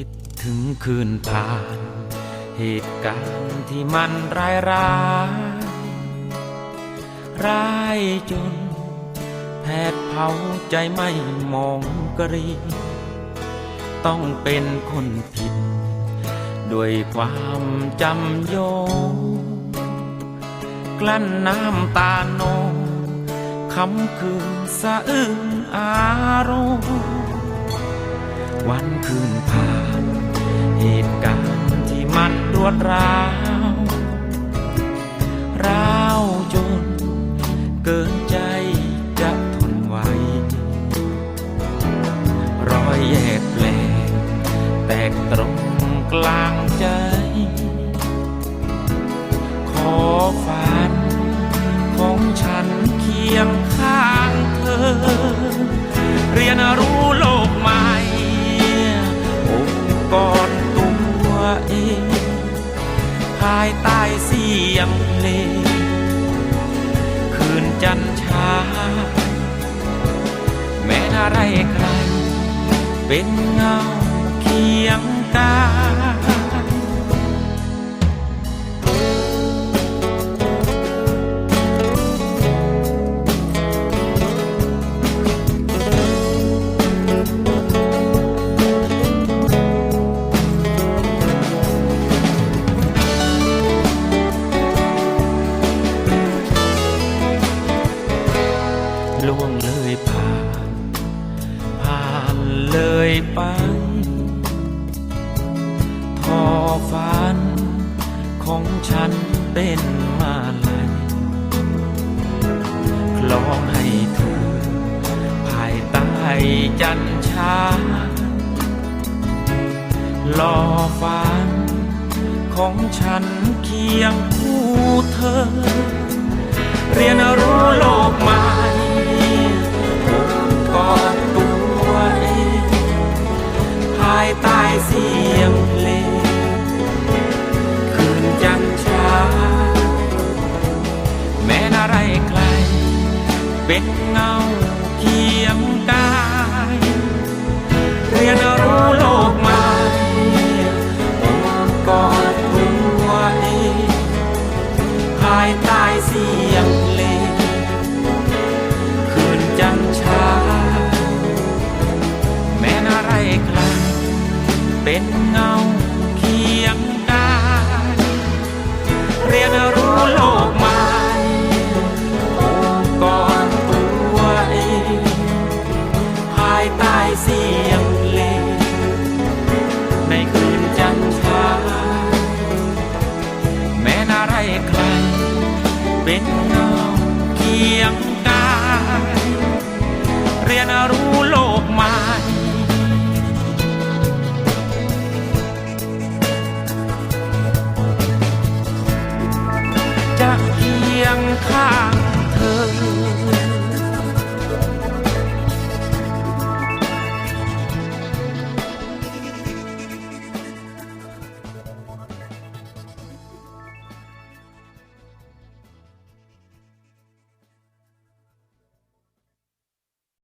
คิดถึงคืนผ่าน เหตุการณ์ที่มันร้ายร้ายร้ายจน แผดเผาใจไม่มองกรี ต้องเป็นคนผิด ด้วยความจำโยงกลั้นน้ำตาโนคำคืนสะอึ้งอารมณ์วันคืนผ่าน เหตุการณ์ที่มันรวดร้าวร้าวจนเกินใจจะทนไหวรอยแยกแปลกแตกตรงกลางใจ ขอฝันของฉันเคียงข้างเธอ เรียนรู้ สียงเล คืนจันทราแม้อะไรใคร เป็นเงาเคียงกาย ยไปทอฝันของฉันเป็นมาเลยคล้องให้เธอ ภายใต้จันชารอฝันของฉันเคียงคู่เธ เป็นเงาเคียงกาย เรียนรู้โลกใหม่องค์กรตัวเองภายใต้เสียงเพลงคืนจันทราแม้นอะไรกลเป็นายเสียงเพลงในคืนจันทราแม้นอะไรใคร เป็นน้องเคียงกาย เรียนรู้โลก